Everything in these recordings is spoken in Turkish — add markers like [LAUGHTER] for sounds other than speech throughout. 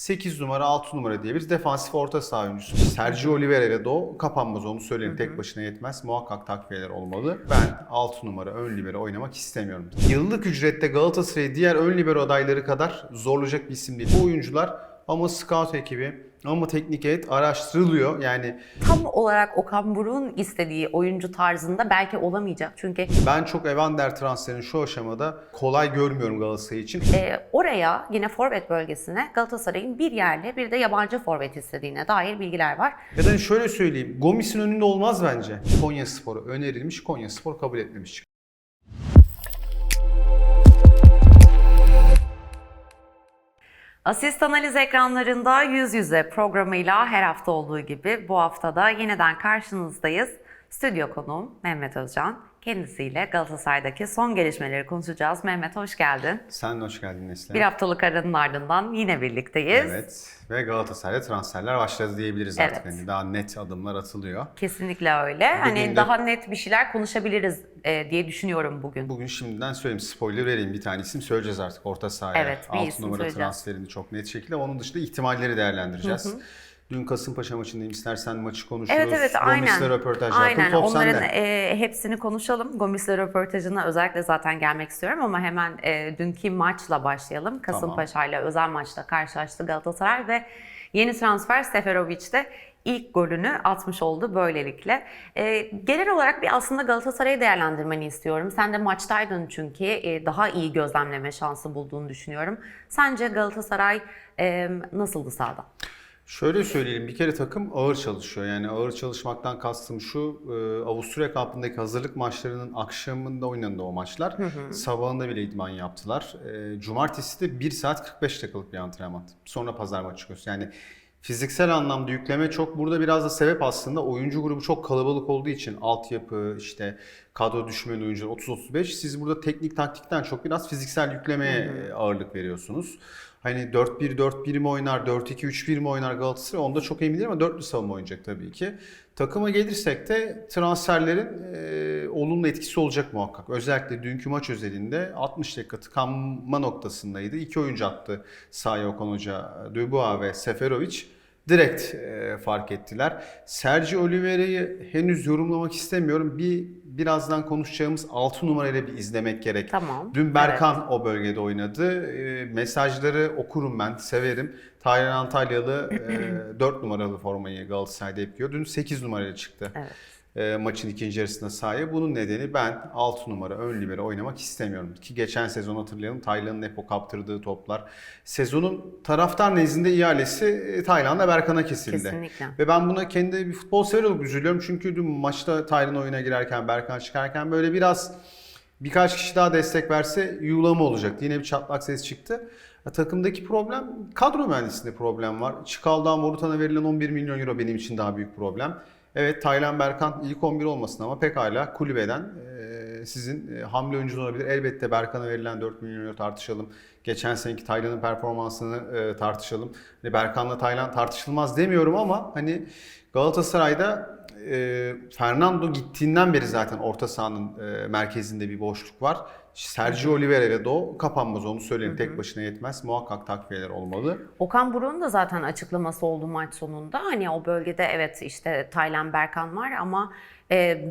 8 numara 6 numara diye bir defansif orta saha oyuncusu. Sergio Oliveira ile de o kapanmaz onu söyleyeyim. Tek başına yetmez. Muhakkak takviyeler olmalı. Ben 6 numara ön libero oynamak istemiyorum. Yıllık ücrette Galatasaray'ı diğer ön libero adayları kadar zorlayacak bir isim değil. Bu oyuncular ama scout ekibi ama teknik heyet araştırılıyor. Yani Tam olarak Okan Buruk'un istediği oyuncu tarzında belki olamayacak. Çünkü ben çok Evander transferini şu aşamada kolay görmüyorum Galatasaray için. e, oraya yine forvet bölgesine Galatasaray'ın bir yerli bir de yabancı forvet istediğine dair bilgiler var. Ya da şöyle söyleyeyim. Gomis'in önünde olmaz bence. Konya Spor'a önerilmiş. Konya Spor kabul etmemiş. Asist analiz ekranlarında yüz yüze programıyla her hafta olduğu gibi bu haftada yeniden karşınızdayız. Stüdyo konuğum Mehmet Özcan. Kendisiyle Galatasaray'daki son gelişmeleri konuşacağız. Mehmet hoş geldin. Sen de hoş geldin Neslihan. Bir haftalık aranın ardından yine birlikteyiz. Evet. Ve Galatasaray'da transferler başladı diyebiliriz artık. Evet. Hani daha net adımlar atılıyor. Kesinlikle öyle. hani de- daha net bir şeyler konuşabiliriz e, diye düşünüyorum bugün. Bugün şimdiden söyleyeyim, spoiler vereyim. Bir tane isim söyleyeceğiz artık orta sahaya. Evet, bir 6 isim numara transferini çok net şekilde. Onun dışında ihtimalleri değerlendireceğiz. Dün Kasımpaşa maçındayım. İstersen maçı konuşuruz. Evet evet Gomis'le aynen. röportaj yaptım. Aynen Top onların e, hepsini konuşalım. Gomis'le röportajına özellikle zaten gelmek istiyorum ama hemen e, dünkü maçla başlayalım. Kasımpaşa ile özel maçta karşılaştı Galatasaray ve yeni transfer Seferovic de ilk golünü atmış oldu böylelikle. E, genel olarak bir aslında Galatasaray'ı değerlendirmeni istiyorum. Sen de maçtaydın çünkü e, daha iyi gözlemleme şansı bulduğunu düşünüyorum. Sence Galatasaray e, nasıldı sahada? Şöyle söyleyelim bir kere takım ağır çalışıyor. Yani ağır çalışmaktan kastım şu e, Avusturya kampındaki hazırlık maçlarının akşamında oynandı o maçlar. Sabahında bile idman yaptılar. E, Cumartesi de 1 saat 45 dakikalık bir antrenman. Sonra pazar maçı çıkıyorsun. Yani fiziksel anlamda yükleme çok. Burada biraz da sebep aslında oyuncu grubu çok kalabalık olduğu için altyapı işte kadro düşmeyen oyuncular 30-35 siz burada teknik taktikten çok biraz fiziksel yüklemeye e, ağırlık veriyorsunuz. Hani 4-1-4-1 mi oynar, 4-2-3-1 mi oynar Galatasaray onda çok emin değilim ama dörtlü savunma oynayacak tabii ki. Takıma gelirsek de transferlerin e, olumlu etkisi olacak muhakkak. Özellikle dünkü maç özelinde 60 dakika tıkanma noktasındaydı. İki oyuncu attı sahaya Okan Hoca, Dubois ve Seferovic. Direkt e, fark ettiler. Sergio Oliveira'yı henüz yorumlamak istemiyorum. Bir birazdan konuşacağımız 6 numarayla bir izlemek gerek. Tamam. Dün Berkan o bölgede oynadı. E, mesajları okurum ben, severim. Taylan Antalyalı e, 4 numaralı formayı Galatasaray'da giyiyor. Dün 8 numarayla çıktı. Evet. E, maçın ikinci yarısında sahaya. Bunun nedeni ben 6 numara ön libero oynamak istemiyorum. Ki geçen sezon hatırlayalım Taylan'ın hep o kaptırdığı toplar. Sezonun taraftar nezdinde ihalesi e, Taylan'la Berkan'a kesildi. Kesinlikle. Ve ben buna kendi bir futbol sever olarak üzülüyorum. Çünkü dün maçta Taylan oyuna girerken, Berkan çıkarken böyle biraz birkaç kişi daha destek verse yuğlama olacaktı. Yine bir çatlak ses çıktı. Ya, takımdaki problem, kadro mühendisliğinde problem var. Çıkal'dan Morutan'a verilen 11 milyon euro benim için daha büyük problem. Evet Taylan Berkan ilk 11 olmasın ama pekala kulübeden sizin hamle oyuncu olabilir. Elbette Berkan'a verilen 4 milyon euro tartışalım. Geçen seneki Taylan'ın performansını tartışalım. Hani Berkan'la Taylan tartışılmaz demiyorum ama hani Galatasaray'da Fernando gittiğinden beri zaten orta sahanın merkezinde bir boşluk var. Sergio Oliveira ile de o kapanmaz onu söyleyeyim. Tek başına yetmez. Muhakkak takviyeler olmalı. Okan Buruk'un da zaten açıklaması oldu maç sonunda. Hani o bölgede evet işte Taylan Berkan var ama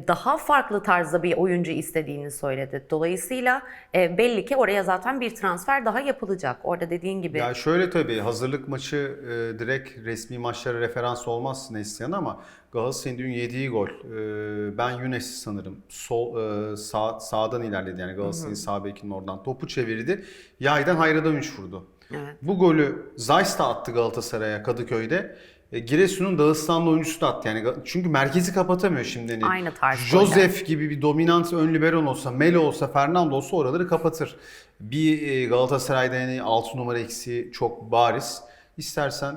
daha farklı tarzda bir oyuncu istediğini söyledi. Dolayısıyla e, belli ki oraya zaten bir transfer daha yapılacak. Orada dediğin gibi Ya şöyle tabii hazırlık maçı e, direkt resmi maçlara referans olmaz Neslihan ama Galatasaray'ın dün yediği gol. E, ben Younes sanırım. Sol e, sağ, sağdan ilerledi yani Galatasaray'ın sağ bekinin oradan topu çevirdi. Yaydan Hayrad'a üç vurdu. Evet. Bu golü Zayt da attı Galatasaray'a Kadıköy'de. E, Giresun'un Dağıstanlı oyuncusu da attı yani. Çünkü merkezi kapatamıyor şimdi. Hani Aynı tarz Joseph gibi bir dominant ön liberon olsa, Melo olsa, Fernando olsa oraları kapatır. Bir e, Galatasaray'da yani 6 numara eksiği çok bariz. İstersen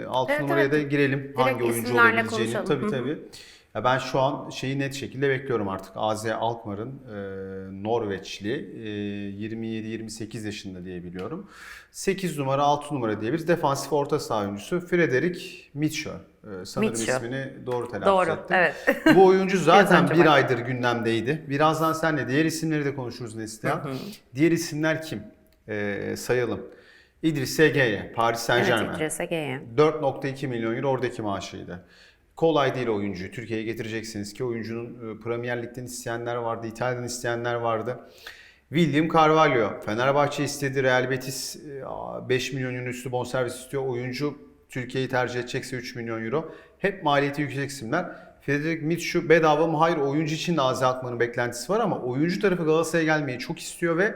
e, 6 Evet, numaraya evet. da girelim. Hangi oyuncu olabileceğini. konuşalım. Tabii Hı hı. Ya ben şu an şeyi net şekilde bekliyorum artık. AZ Alkmaar'ın e, Norveçli e, 27-28 yaşında diye biliyorum. 8 numara 6 numara diye bir defansif orta saha oyuncusu Frederik Mitchell. E, sanırım Mitchell. ismini doğru telaffuz doğru. ettim. Evet. [LAUGHS] Bu oyuncu zaten bir aydır gündemdeydi. Birazdan senle diğer isimleri de konuşuruz Neslihan. Diğer isimler kim? Ee, sayalım. İdris Ege'ye, Paris Saint Evet Germain. İdris Ege'ye. 4.2 milyon euro oradaki maaşıydı. Kolay değil oyuncuyu Türkiye'ye getireceksiniz ki oyuncunun e, Premier Lig'den isteyenler vardı, İtalya'dan isteyenler vardı. William Carvalho, Fenerbahçe istedi, Real Betis e, 5 milyon euro üstü bonservis istiyor. Oyuncu Türkiye'yi tercih edecekse 3 milyon euro. Hep maliyeti yüksek isimler. Frederick Mitchell bedava mı? Hayır oyuncu için de Azi Akman'ın beklentisi var ama oyuncu tarafı Galatasaray'a gelmeyi çok istiyor ve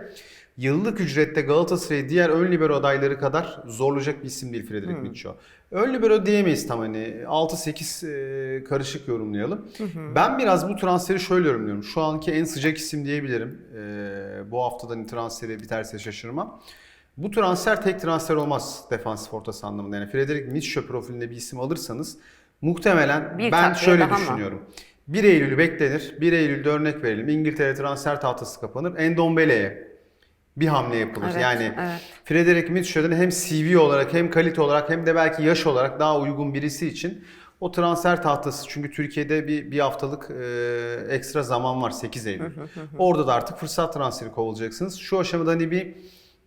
yıllık ücrette Galatasaray'ı diğer ön libero adayları kadar zorlayacak bir isim değil Frederick Mitchell. Ön libero diyemeyiz tam hani 6-8 e, karışık yorumlayalım. Ben biraz bu transferi şöyle yorumluyorum. Şu anki en sıcak isim diyebilirim. E, bu haftadan transferi biterse şaşırmam. Bu transfer tek transfer olmaz defansif ortası anlamında. Yani Frederick Mitchell profilinde bir isim alırsanız muhtemelen Bir ben şöyle daha mı? düşünüyorum. 1 Eylül'ü beklenir. 1 Eylül'de örnek verelim. İngiltere transfer tahtası kapanır. Endombele'ye bir hamle yapılır. Evet, yani evet. Frederick Mitchell'ın hem CV olarak hem kalite olarak hem de belki yaş olarak daha uygun birisi için o transfer tahtası çünkü Türkiye'de bir, bir haftalık e, ekstra zaman var 8 Eylül. Orada da artık fırsat transferi kovalayacaksınız. Şu aşamada hani bir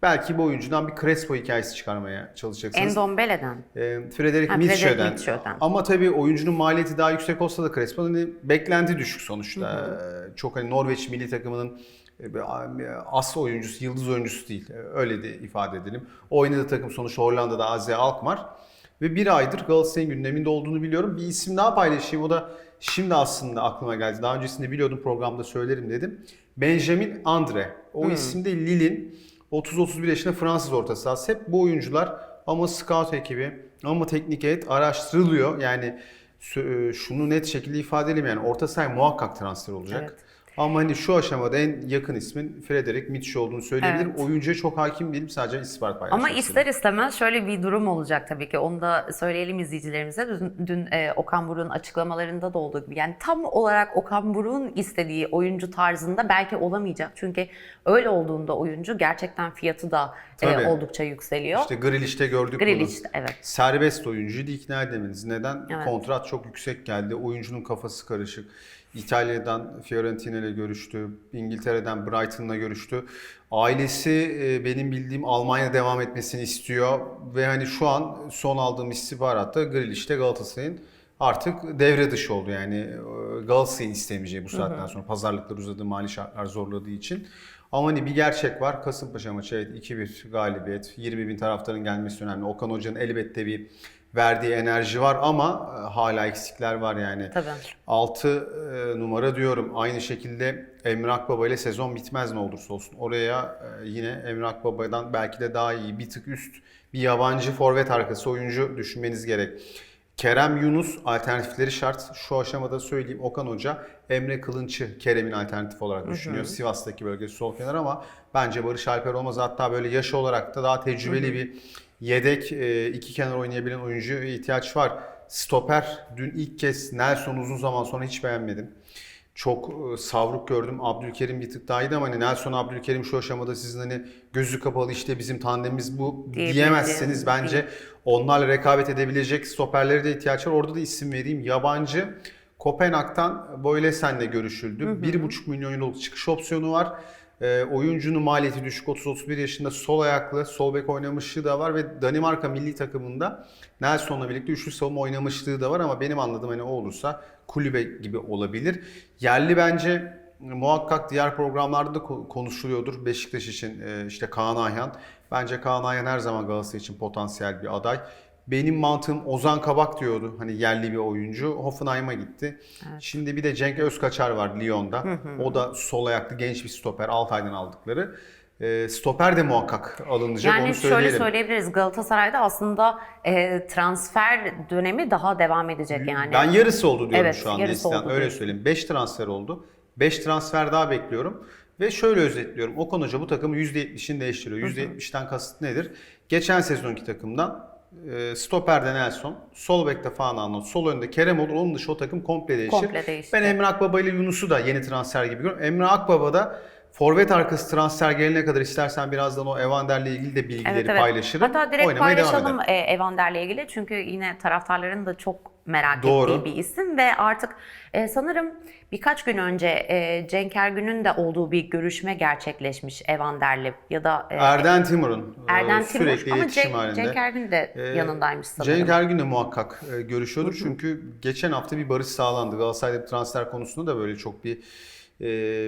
belki bu oyuncudan bir Crespo hikayesi çıkarmaya çalışacaksınız. Endombele'den. E, Frederick Mitchell'den. Mitchell'den. Ama tabii oyuncunun maliyeti daha yüksek olsa da Crespo hani beklenti düşük sonuçta. E, Çok hani Norveç milli takımının e, bir as oyuncusu, yıldız oyuncusu değil. E, Öyle de ifade edelim. Oynadığı takım sonuçta Hollanda'da AZ Alkmaar. Ve bir aydır Galatasaray'ın gündeminde olduğunu biliyorum. Bir isim daha paylaşayım. O da şimdi aslında aklıma geldi. Daha öncesinde biliyordum programda söylerim dedim. Benjamin Andre. O isim de Lille'in 30-31 yaşında Fransız orta sahası. Hep bu oyuncular ama scout ekibi ama teknik heyet araştırılıyor. Yani sö- şunu net şekilde ifade edeyim yani orta saha muhakkak transfer olacak. Evet. Ama hani şu aşamada en yakın ismin Frederick Mitchell olduğunu söyleyebilirim. Evet. Oyuncuya çok hakim değilim sadece istihbarat paylaşmak Ama ister istemez şöyle bir durum olacak tabii ki. Onu da söyleyelim izleyicilerimize. Dün, dün e, Okan Buruk'un açıklamalarında da olduğu gibi. Yani tam olarak Okan Buruk'un istediği oyuncu tarzında belki olamayacak. Çünkü öyle olduğunda oyuncu gerçekten fiyatı da e, oldukça yükseliyor. İşte Grealish'te gördük bunu. Grealish'te evet. Serbest oyuncuydu ikna edemediniz. Neden? Evet. Kontrat çok yüksek geldi. Oyuncunun kafası karışık. İtalya'dan Fiorentina ile görüştü. İngiltere'den Brighton'la görüştü. Ailesi e, benim bildiğim Almanya devam etmesini istiyor. Ve hani şu an son aldığım istihbaratta Grealish'te Galatasaray'ın artık devre dışı oldu. Yani e, Galatasaray'ın istemeyeceği bu saatten sonra pazarlıklar uzadı, mali şartlar zorladığı için. Ama hani bir gerçek var. Kasımpaşa maçı evet 2-1 galibiyet. 20 bin taraftarın gelmesi önemli. Okan Hoca'nın elbette bir verdiği enerji var ama e, hala eksikler var yani. Tabii. 6 numara diyorum. Aynı şekilde Emre Akbaba ile sezon bitmez ne olursa olsun. Oraya e, yine Emre Akbaba'dan belki de daha iyi bir tık üst bir yabancı forvet arkası oyuncu düşünmeniz gerek. Kerem Yunus alternatifleri şart. Şu aşamada söyleyeyim Okan Hoca Emre Kılınç'ı Kerem'in alternatif olarak düşünüyor. Sivas'taki bölgesi sol kenar ama bence Barış Alper olmaz. Hatta böyle yaş olarak da daha tecrübeli bir yedek e, iki kenar oynayabilen oyuncuya ihtiyaç var. Stoper dün ilk kez Nelson uzun zaman sonra hiç beğenmedim. Çok e, savruk gördüm. Abdülkerim bir tık daha iyiydi ama hani Nelson Abdülkerim şu aşamada sizin hani gözü kapalı işte bizim tandemimiz bu diyemezseniz bence onlarla rekabet edebilecek stoperlere de ihtiyaç var. Orada da isim vereyim. Yabancı Kopenhag'dan Boylesen'le görüşüldü. 1,5 milyon euroluk çıkış opsiyonu var. E, oyuncunun maliyeti düşük 30-31 yaşında sol ayaklı, sol bek oynamışlığı da var ve Danimarka milli takımında Nelson'la birlikte üçlü savunma oynamışlığı da var ama benim anladığım hani o olursa kulübe gibi olabilir. Yerli bence muhakkak diğer programlarda da ko- konuşuluyordur. Beşiktaş için e, işte Kaan Ayhan. Bence Kaan Ayhan her zaman Galatasaray için potansiyel bir aday. Benim mantığım Ozan Kabak diyordu. Hani yerli bir oyuncu. Hoffenheim'a gitti. Şimdi bir de Cenk Özkaçar var Lyon'da. O da sol ayaklı genç bir stoper. Altay'dan aldıkları. E, stoper de muhakkak alınacak. Yani onu şöyle söyleyelim. söyleyebiliriz. Galatasaray'da aslında e, transfer dönemi daha devam edecek yani. Ben yarısı oldu diyorum Evet, şu an Neslihan. Öyle söyleyeyim. 5 transfer oldu. 5 transfer daha bekliyorum. Ve şöyle özetliyorum. Okan Hoca bu takımı %70'ini değiştiriyor. %70'ten kasıt nedir? Geçen sezonki takımdan e, stoper'de Nelson, sol bekte Fana sol önde Kerem olur. Onun dışı o takım komple değişir. Komple değişti. Ben Emre Akbaba ile Yunus'u da yeni transfer gibi görüyorum. Emre Akbaba da forvet arkası transfer gelene kadar istersen birazdan o Evander'le ilgili de bilgileri Evet, evet. paylaşırım. Hatta direkt Oynamaya paylaşalım e, Evander'le ilgili çünkü yine taraftarların da çok merak Doğru. ettiği bir isim ve artık e, sanırım birkaç gün önce e, Cenk Ergün'ün de olduğu bir görüşme gerçekleşmiş Evander'le ya da e, Erden Timur'un e, Erden Timur sürekli ama Cenk, halinde. Cenk Ergün de Ee, yanındaymış sanırım. Cenk Ergün'le muhakkak e, görüşüyordur. Çünkü geçen hafta bir barış sağlandı. Galatasaray'da transfer konusunda da böyle çok bir e,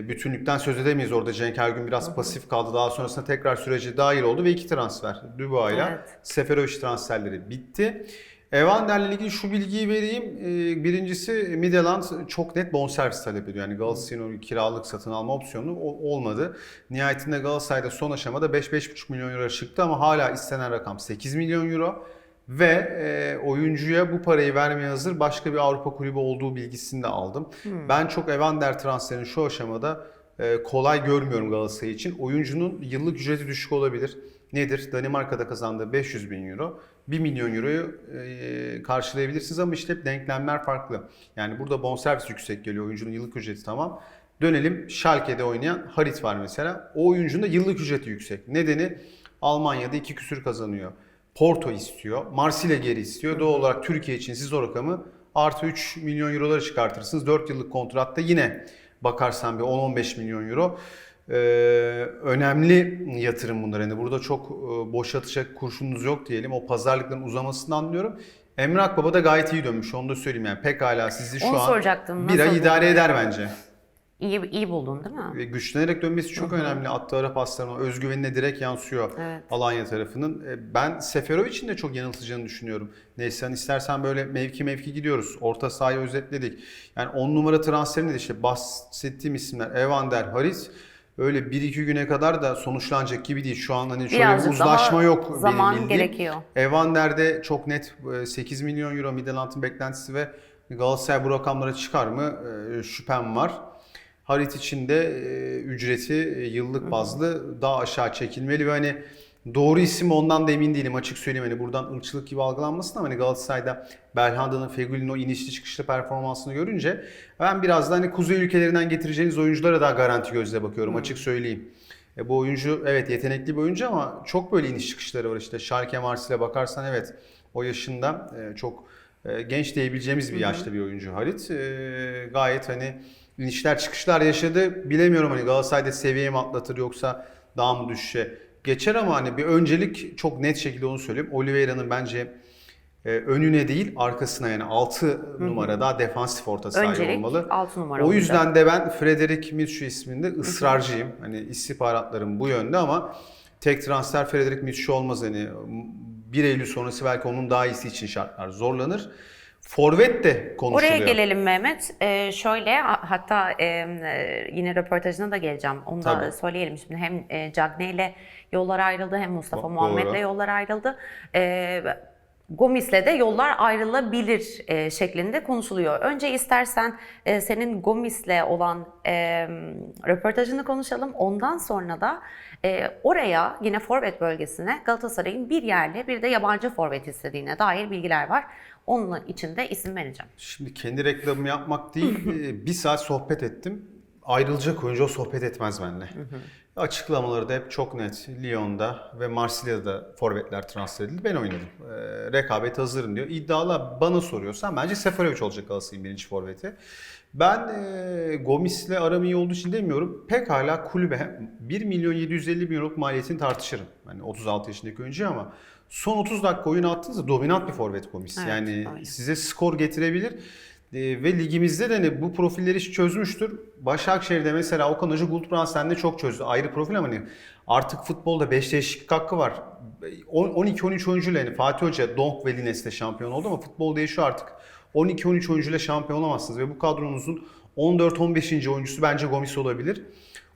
bütünlükten söz edemeyiz orada. Cenk Ergün biraz pasif kaldı. Daha sonrasında tekrar sürece dahil oldu ve iki transfer. Dubois'la Evet. Seferovic transferleri bitti. Evander'le ilgili şu bilgiyi vereyim. Ee, Birincisi Midland çok net bonservis talep ediyor. Yani Galatasaray'ın kiralık satın alma opsiyonu olmadı. Nihayetinde Galatasaray'da son aşamada 5-5,5 milyon euro çıktı ama hala istenen rakam 8 milyon euro. Ve e, oyuncuya bu parayı vermeye hazır başka bir Avrupa kulübü olduğu bilgisini de aldım. Ben çok Evander transferinin şu aşamada e, kolay görmüyorum Galatasaray için. Oyuncunun yıllık ücreti düşük olabilir. Nedir? Danimarka'da kazandığı 500 bin euro. 1 milyon euroyu e, karşılayabilirsiniz ama işte hep denklemler farklı. Yani burada bonservis yüksek geliyor. Oyuncunun yıllık ücreti tamam. Dönelim Schalke'de oynayan Harit var mesela. O oyuncunun da yıllık ücreti yüksek. Nedeni Almanya'da iki küsür kazanıyor. Porto istiyor. Marsilya geri istiyor. Doğal olarak Türkiye için siz o rakamı artı 3 milyon euroları çıkartırsınız. 4 yıllık kontratta yine bakarsan bir 10-15 milyon euro. Ee, önemli yatırım bunlar. Yani burada çok e, boş atacak kurşununuz yok diyelim. O pazarlıkların uzamasını anlıyorum. Emre Akbaba da gayet iyi dönmüş. Onu da söyleyeyim yani. Pekala sizi şu Onu an soracaktım. bir ay idare eder bence. İyi, iyi buldun değil mi? Ve güçlenerek dönmesi çok önemli. Attığı ara paslarına, özgüvenine direkt yansıyor Evet. Alanya tarafının. E, Ben Seferovic'in de çok yanıltıcını düşünüyorum. Neyse hani istersen böyle mevki mevki gidiyoruz. Orta sahayı özetledik. Yani 10 numara transferinde de işte bahsettiğim isimler Evander, Haris öyle 1-2 güne kadar da sonuçlanacak gibi değil. Şu an hani şöyle bir Birazcık uzlaşma yok. benim zaman bildiğim. gerekiyor. Evander'de çok net e, 8 milyon euro Midland'ın beklentisi ve Galatasaray bu rakamlara çıkar mı E, şüphem var. Harit için de e, ücreti yıllık bazlı daha aşağı çekilmeli ve hani doğru isim ondan da emin değilim açık söyleyeyim. Hani buradan ırkçılık gibi algılanmasın ama hani Galatasaray'da Belhanda'nın Fegül'ün o inişli çıkışlı performansını görünce ben biraz da hani kuzey ülkelerinden getireceğiniz oyunculara daha garanti gözle bakıyorum açık söyleyeyim. E, bu oyuncu evet yetenekli bir oyuncu ama çok böyle iniş çıkışları var işte. Schalke Marsil'e bakarsan evet o yaşında e, çok e, genç diyebileceğimiz bir yaşta bir oyuncu Halit. E, gayet hani inişler çıkışlar yaşadı. Bilemiyorum hani Galatasaray'da seviye mi atlatır yoksa daha mı düşüşe geçer ama hani bir öncelik çok net şekilde onu söyleyeyim. Oliveira'nın bence e, önüne değil arkasına yani 6 numara daha defansif orta saha Öncelik olmalı. 6 numara O olacak. yüzden de ben Frederick Mitchell isminde ısrarcıyım. Hani istihbaratlarım bu yönde ama tek transfer Frederick Mitchell olmaz hani 1 Eylül sonrası belki onun daha iyisi için şartlar zorlanır. Forvet de konuşuluyor. Oraya gelelim Mehmet. Ee, şöyle ha- hatta e, e, yine röportajına da geleceğim. Onu da Tabii. söyleyelim şimdi. Hem e, Cagney ile yollar ayrıldı hem Mustafa. Muhammed'le yollar ayrıldı. Ee, Gomis'le de yollar ayrılabilir e, şeklinde konuşuluyor. Önce istersen e, senin Gomis'le olan e, röportajını konuşalım. Ondan sonra da e, oraya yine forvet bölgesine Galatasaray'ın bir yerli bir de yabancı forvet istediğine dair bilgiler var. Onun için de isim vereceğim. Şimdi kendi reklamımı yapmak değil, [LAUGHS] e, bir saat sohbet ettim. Ayrılacak oyuncu o sohbet etmez benimle. Açıklamaları da hep çok net. Lyon'da ve Marsilya'da forvetler transfer edildi. Ben oynadım. E, rekabet hazırım diyor. İddialı bana soruyorsan bence Seferovic olacak Galatasaray'ın birinci forveti. Ben e, Gomis'le aram iyi olduğu için demiyorum. Pekala kulübe 1 milyon 750 bin euroluk maliyetini tartışırım. Hani 36 yaşındaki oyuncu ama son 30 dakika oyun attığınızda dominant bir forvet Gomis. Evet, yani öyle. size skor getirebilir. Ee, ve ligimizde de hani bu profilleri çözmüştür. Başakşehir'de mesela Okan Hoca Gultbrandsen de çok çözdü. Ayrı profil ama hani artık futbolda 5 değişiklik hakkı var. 12-13 oyuncuyla hani Fatih Hoca Donk ve Lines'te şampiyon oldu ama futbol değişiyor artık. 12-13 oyuncuyla şampiyon olamazsınız ve bu kadronuzun 14-15. oyuncusu bence Gomis olabilir.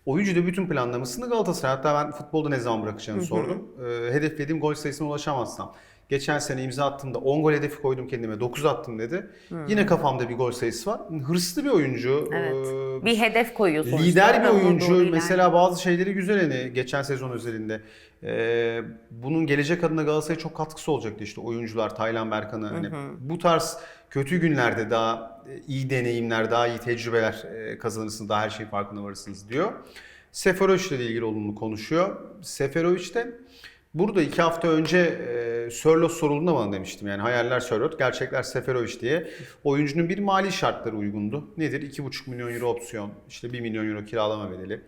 Oyuncu da bütün planlamasını Galatasaray. Hatta ben futbolda ne zaman bırakacağını sordum. Ee, hedeflediğim gol sayısına ulaşamazsam. Geçen sene imza attığımda 10 gol hedefi koydum kendime. 9 attım dedi. Yine kafamda bir gol sayısı var. Hırslı bir oyuncu. Evet. Ee, Bir hedef koyuyor sonuçta. Lider bir oyuncu. Mesela bazı şeyleri güzel hani geçen sezon özelinde. Ee, bunun gelecek adına Galatasaray'a çok katkısı olacaktı işte oyuncular, Taylan Berkan'ı. Hani bu tarz kötü günlerde daha iyi deneyimler, daha iyi tecrübeler e, kazanırsınız, daha her şeyin farkına varırsınız diyor. Seferovic ile ilgili olumlu konuşuyor. Seferovic de Burada iki hafta önce e, Sörloth sorulduğunda bana demiştim. Yani hayaller Sörloth, gerçekler Seferovic diye. Oyuncunun bir mali şartları uygundu. Nedir? 2,5 milyon euro opsiyon, işte 1 milyon euro kiralama bedeli.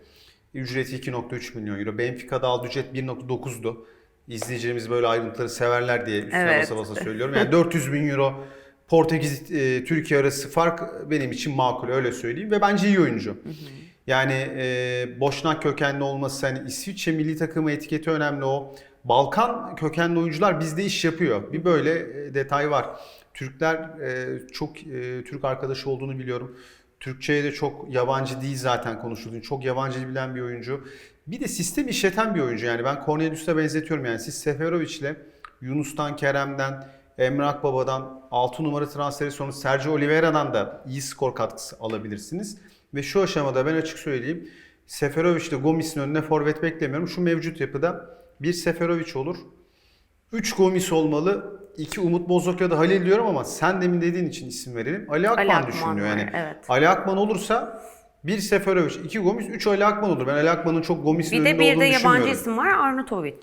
Ücreti 2,3 milyon euro. Benfica'da aldığı ücret 1,9'du. İzleyicilerimiz böyle ayrıntıları severler diye üstüne Evet. basa basa söylüyorum. Yani 400 bin euro Portekiz e, Türkiye arası fark benim için makul öyle söyleyeyim ve bence iyi oyuncu. Yani e, Boşnak kökenli olması hani İsviçre milli takımı etiketi önemli o. Balkan kökenli oyuncular bizde iş yapıyor. Bir böyle e, detay var. Türkler e, çok e, Türk arkadaşı olduğunu biliyorum. Türkçe'ye de çok yabancı değil zaten konuşulduğunu. Çok yabancı bilen bir oyuncu. Bir de sistem işleten bir oyuncu. Yani ben Cornelius'a benzetiyorum. Yani siz Seferovic'le Yunus'tan, Kerem'den, Emre Akbaba'dan 6 numara transferi sonrası Sergio Oliveira'dan da iyi skor katkısı alabilirsiniz. Ve şu aşamada ben açık söyleyeyim. Seferovic ile Gomis'in önüne forvet beklemiyorum. Şu mevcut yapıda bir Seferovic olur. 3 Gomis olmalı. 2 Umut Bozok ya da Halil diyorum ama sen demin dediğin için isim verelim. Ali Akman, Ali Akman düşünülüyor var, yani. evet. Ali Akman olursa bir Seferovic, 2 Gomis, 3 Ali Akman olur. Ben Ali Akman'ın çok Gomis'in Bir de önünde bir de olduğunu yabancı düşünmüyorum. isim var Arnautovic.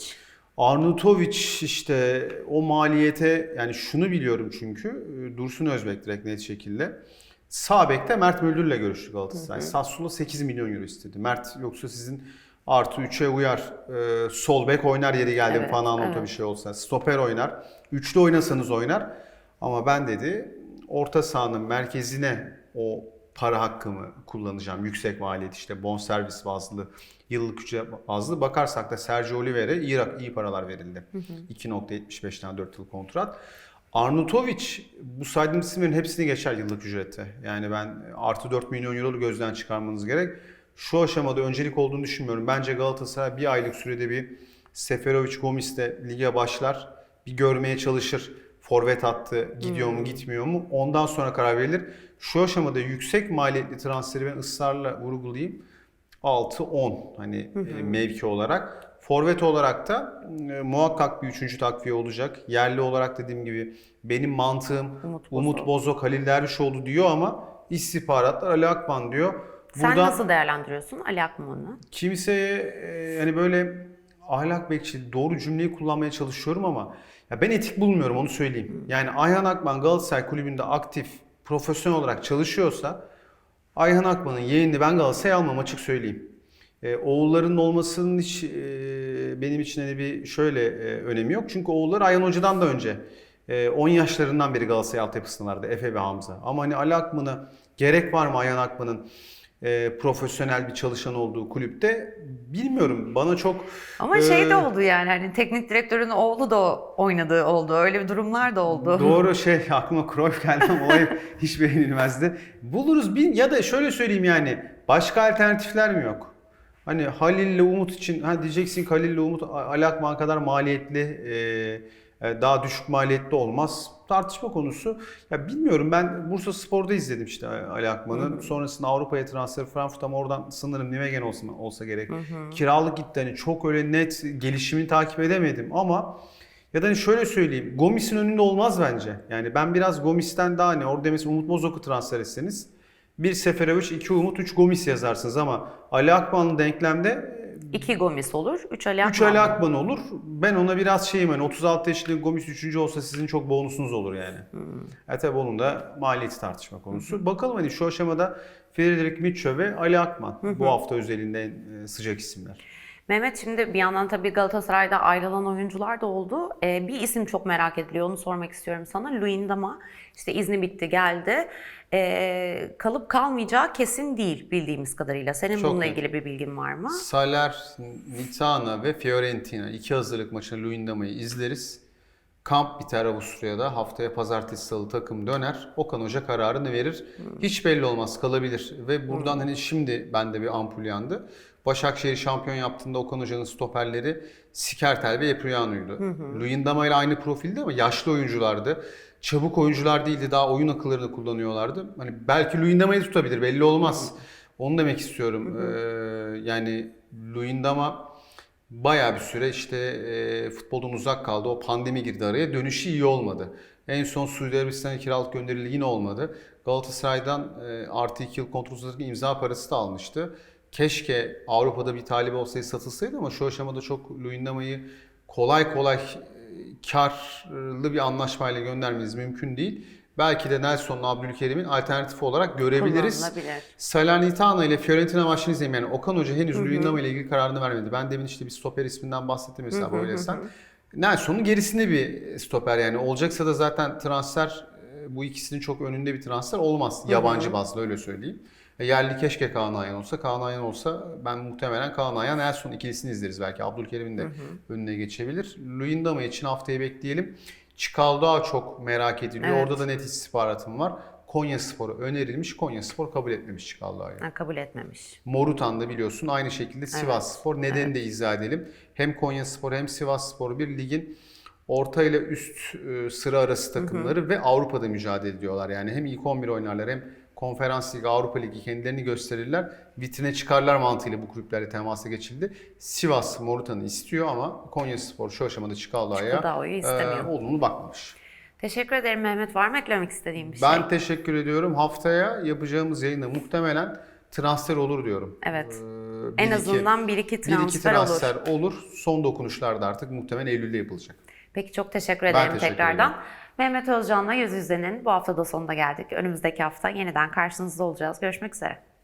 Arnautovic işte o maliyete yani şunu biliyorum çünkü e, Dursun Özbek direkt net şekilde. Sağ bekte Mert Müldür'le görüştü Galatasaray. Sassuolo 8 milyon euro istedi. Mert yoksa sizin artı 3'e uyar. E, sol bek oynar yeri geldi Evet, Pananoto evet. bir şey olsa. Stoper oynar. Üçlü oynasanız oynar. Ama ben dedi orta sahanın merkezine o para hakkımı kullanacağım. Yüksek maliyet işte bonservis bazlı, yıllık ücret bazlı. Bakarsak da Sergio Oliveira iyi, iyi paralar verildi. 2.75'ten 4 yıl kontrat. Arnautovic bu saydığım isimlerin hepsini geçer yıllık ücrette. Yani ben artı 4 milyon eurolu gözden çıkarmanız gerek. Şu aşamada öncelik olduğunu düşünmüyorum. Bence Galatasaray bir aylık sürede bir Seferovic Gomis'le lige başlar. Bir görmeye çalışır. Forvet attı, gidiyor mu gitmiyor mu? Ondan sonra karar verilir. Şu aşamada yüksek maliyetli transferi ben ısrarla vurgulayayım. 6-10 hani e, mevki olarak. Forvet olarak da e, muhakkak bir üçüncü takviye olacak. Yerli olarak dediğim gibi benim mantığım Umut Umut. Bozok, Halil Dervişoğlu diyor ama istihbaratlar Ali Akman diyor. Sen nasıl değerlendiriyorsun Ali Akman'ı? kimseye e, hani böyle ahlak bekçi doğru cümleyi kullanmaya çalışıyorum ama ya ben etik bulmuyorum onu söyleyeyim. Yani Ayhan Akman Galatasaray kulübünde aktif, profesyonel olarak çalışıyorsa Ayhan Akman'ın yeğenini ben Galatasaray'a almam açık söyleyeyim. E, oğullarının olmasının hiç e, benim için hani bir şöyle e, önemi yok. Çünkü oğulları Ayhan Hoca'dan da önce e, 10 yaşlarından beri Galatasaray altyapısındalardı Efe ve Hamza. Ama hani Ali Akman'a gerek var mı Ayhan Akman'ın e, profesyonel bir çalışan olduğu kulüpte bilmiyorum. Bana çok Ama e, şey de oldu yani hani teknik direktörün oğlu da oynadığı oldu. Öyle bir durumlar da oldu. Doğru [LAUGHS] şey aklıma Cruyff geldi ama o hep hiç beğenilmezdi. Buluruz bin ya da şöyle söyleyeyim yani başka alternatifler mi yok? Hani Halil'le Umut için ha diyeceksin ki Halil'le Umut Ali Akman kadar maliyetli e, daha düşük maliyetli olmaz. Tartışma konusu. Ya bilmiyorum ben Bursa Spor'da izledim işte Ali Akman'ı. Sonrasında Avrupa'ya transfer Frankfurt ama oradan sanırım Nivegen olsa, olsa gerek. Kiralık gitti hani çok öyle net gelişimini takip edemedim ama ya da hani şöyle söyleyeyim. Gomis'in önünde olmaz bence. Yani ben biraz Gomis'ten daha hani orada mesela Umut Bozok'u transfer etseniz bir Seferovic, iki Umut, üç Gomis yazarsınız ama Ali Akman'lı denklemde İki Gomis olur, üç Ali Akman. 3 Ali Akman olur. Ben ona biraz şeyim hani 36 yaşlı Gomis 3. olsa sizin çok bonusunuz olur yani. E tabi onun da maliyeti tartışma konusu. Bakalım hani şu aşamada Frederick Mitchell ve Ali Akman bu hafta özelinde e, sıcak isimler. Mehmet şimdi bir yandan tabii Galatasaray'da ayrılan oyuncular da oldu. Ee, bir isim çok merak ediliyor. Onu sormak istiyorum sana. Luyendama. İşte izni bitti geldi. Ee, kalıp kalmayacağı kesin değil bildiğimiz kadarıyla. Senin Çok bununla net. ilgili bir bilgin var mı? Saler, Nitana ve Fiorentina iki hazırlık maçını Luyendama'yı izleriz. Kamp biter Avusturya'da. Haftaya pazartesi salı takım döner. Okan Hoca kararını verir. Hiç belli olmaz kalabilir. Ve buradan hani şimdi bende bir ampul yandı. Başakşehir şampiyon yaptığında Okan Hoca'nın stoperleri Sikertel ve Epriano'ydu. Luyendama ile aynı profilde ama yaşlı oyunculardı. Çabuk oyuncular değildi. Daha oyun akıllarını kullanıyorlardı. Hani belki Luyendama'yı tutabilir belli olmaz. Onu demek istiyorum. Ee, yani Luyendama bayağı bir süre işte e, futboldan uzak kaldı. O pandemi girdi araya. Dönüşü iyi olmadı. En son Suudi Arabistan'a kiralık gönderildi yine olmadı. Galatasaray'dan e, artı 2 yıl uzatırken imza parası da almıştı. Keşke Avrupa'da bir talibi olsaydı satılsaydı ama şu aşamada çok Luyendama'yı kolay kolay e, karlı bir anlaşmayla göndermeniz mümkün değil. Belki de Nelson'la Abdülkerim'in alternatif olarak görebiliriz. Salernitana ile Fiorentina maçını izleyeyim. Yani Okan Hoca henüz Luyendama ile ilgili kararını vermedi. Ben demin işte bir stoper isminden bahsettim mesela böylesen. Nelson'un gerisinde bir stoper yani. Olacaksa da zaten transfer e, bu ikisinin çok önünde bir transfer olmaz. Yabancı bazlı öyle söyleyeyim. E, Yerli keşke Kaan Ayhan olsa. Kaan Ayhan olsa ben muhtemelen Kaan Ayhan Nelson ikilisini izleriz. Belki Abdülkerim'in de önüne geçebilir. Luyendama için haftaya bekleyelim. Çikaldağ çok merak ediliyor. Evet. Orada da net istihbaratım var. Konya Spor'a önerilmiş. Konya Spor kabul etmemiş Çikaldağ'ı. Ha, kabul etmemiş. Morutan da biliyorsun aynı şekilde Sivas Spor. Nedeni de izah edelim. Hem Konya Spor hem Sivas Spor bir ligin orta ile üst e, sıra arası takımları ve Avrupa'da mücadele ediyorlar. Yani hem ilk 11 oynarlar hem Konferans Ligi, Avrupa Ligi kendilerini gösterirler. Vitrine çıkarlar mantığıyla bu kulüplerle temasa geçildi. Sivas Morutan'ı istiyor ama Konya Spor şu aşamada Çikaldağ'ı e, istemiyor. olumlu bakmamış. Teşekkür ederim Mehmet. Var mı eklemek istediğim bir şey? Ben teşekkür ediyorum. Haftaya yapacağımız yayında muhtemelen transfer olur diyorum. Evet. Ee, En iki- azından bir iki bir iki transfer olur. transfer olur. Son dokunuşlar da artık muhtemelen Eylül'de yapılacak. Peki çok teşekkür Ben ederim teşekkür tekrardan. ederim. Mehmet Özcan'la Yüz Yüze'nin bu hafta da sonuna geldik. Önümüzdeki hafta yeniden karşınızda olacağız. Görüşmek üzere.